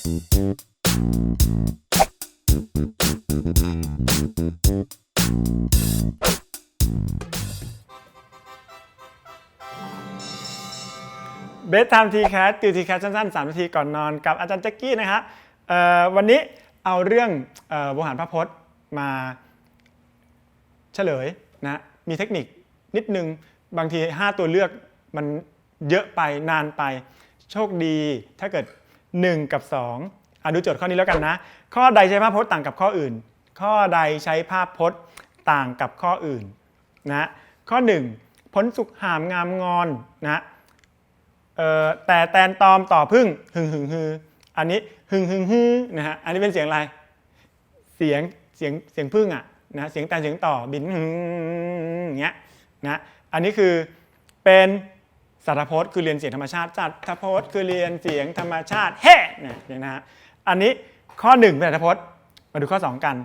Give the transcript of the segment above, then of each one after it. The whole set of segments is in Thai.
เบสไทม์ทีแคสติวทีแคสสั้นๆ3นาทีก่อนนอนกับอาจารย์แจ็กกี้นะฮะเอ่อวันนี้เอาเรื่องบริหารพระพจน์มาเฉลยนะมีเทคนิคนิดนึง บางที 5 ตัวเลือกมันเยอะไปนานไป โชคดีถ้าเกิด 1 กับ2อะดูโจทย์ข้อนี้แล้วกันนะ ข้อใดใช้ภาพพจน์ต่างกับข้ออื่น ข้อใดใช้ภาพพจน์ต่างกับข้ออื่นนะข้อ1ผลสุขหามงามงอนนะเออแต่แตนตอมต่อพึ่งหึงหึงฮืออันนี้หึงหึงฮือนะฮะอันนี้เป็นเสียงอะไรเสียงเสียงเสียงพึ่งอะนะเสียงแตนเสียงต่อบินหึงอย่างเงี้ยนะอันนี้คือเป็น สัตพจน์คือเรียนเสียงธรรมชาติสัตพจน์คือเรียนเสียงธรรมชาติเฮ้เนี่ยนะฮะอันนี้ข้อหนึ่งเป็นสัตพจน์ มาดูข้อสองกัน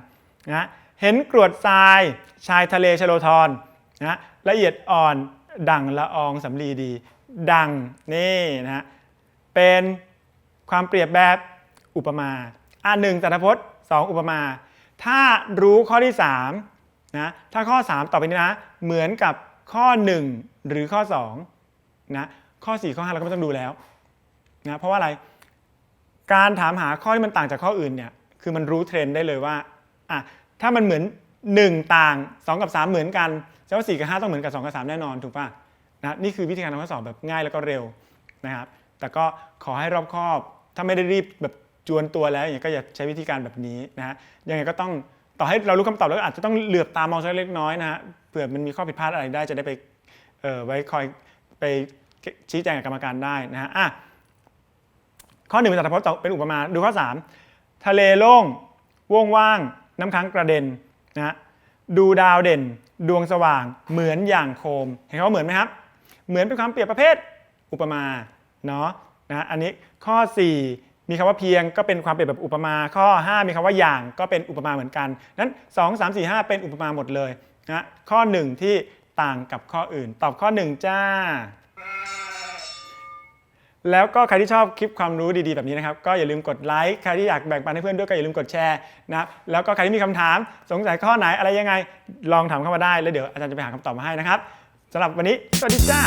นะเห็นกรวดทรายชายทะเลชโลธรนะละเอียดอ่อนดังละอองสำลีดี ดังนี่นะฮะเป็นความเปรียบแบบอุปมาอะหนึ่งสัตพจน์สองอุปมา ถ้ารู้ข้อที่3นะถ้าข้อ 3 ต่อไปนี้นะเหมือนกับข้อ 1 หรือข้อ 2 นะข้อ 4 ข้อ 5 เราก็ไม่ต้องดูแล้วนะเพราะว่าอะไรการถามหาข้อที่มันต่างจากข้ออื่นเนี่ยคือมันรู้เทรนด์ได้เลยว่าอะถ้ามันเหมือน 1 ต่าง 2 กับ 3 เหมือนกันแสดงว่า4กับ 5 ต้องเหมือนกับ 2 กับ 3 แน่นอนถูกป่ะนะนี่คือวิธีการทำข้อสอบแบบง่ายแล้วก็เร็วนะครับแต่ก็ขอให้รอบคอบ ถ้าไม่ได้รีบแบบจวนตัวแล้วอย่างเงี้ยก็อย่าใช้วิธีการแบบนี้นะฮะยังไงก็ต้องต่อให้เรารู้คำตอบแล้วอาจจะต้องเหลือบตามองสักเล็กน้อยนะฮะเผื่อมันมีข้อผิดพลาดอะไรได้จะได้ไปเออไว้คอย ไปชี้แจงกับกรรมการได้นะฮะอะข้อหนึ่งเป็นสัตพจน์เป็นอุปมาดูข้อ 3 ทะเลโล่งว่งว่าง น้ำค้างกระเด็นนะฮะดูดาวเด่น ดวงสว่างเหมือนอย่างโคม เห็นเขาเหมือนไหมครับ เหมือนเป็นความเปรียบประเภทอุปมาเนาะนะอันนี้ข้อ 4 มีคำว่าเพียงก็เป็นความเปรียบแบบอุปมา ข้อ 5 มีคำว่าอย่างก็เป็นอุปมาเหมือนกันนั้น 2 3 4 5 เป็นอุปมาหมดเลยนะข้อ 1 ที่ ต่างกับข้ออื่น ตอบข้อ 1 จ้า แล้วก็ใครที่ชอบคลิปความรู้ดีๆแบบนี้นะครับ ก็อย่าลืมกดไลค์ใครที่อยากแบ่งปันให้เพื่อนด้วยก็อย่าลืมกดแชร์นะแล้วก็ใครที่มีคำถามสงสัยข้อไหนอะไรยังไง ลองถามเข้ามาได้แล้วเดี๋ยวอาจารย์จะไปหาคำตอบมาให้นะครับสำหรับวันนี้สวัสดีจ้า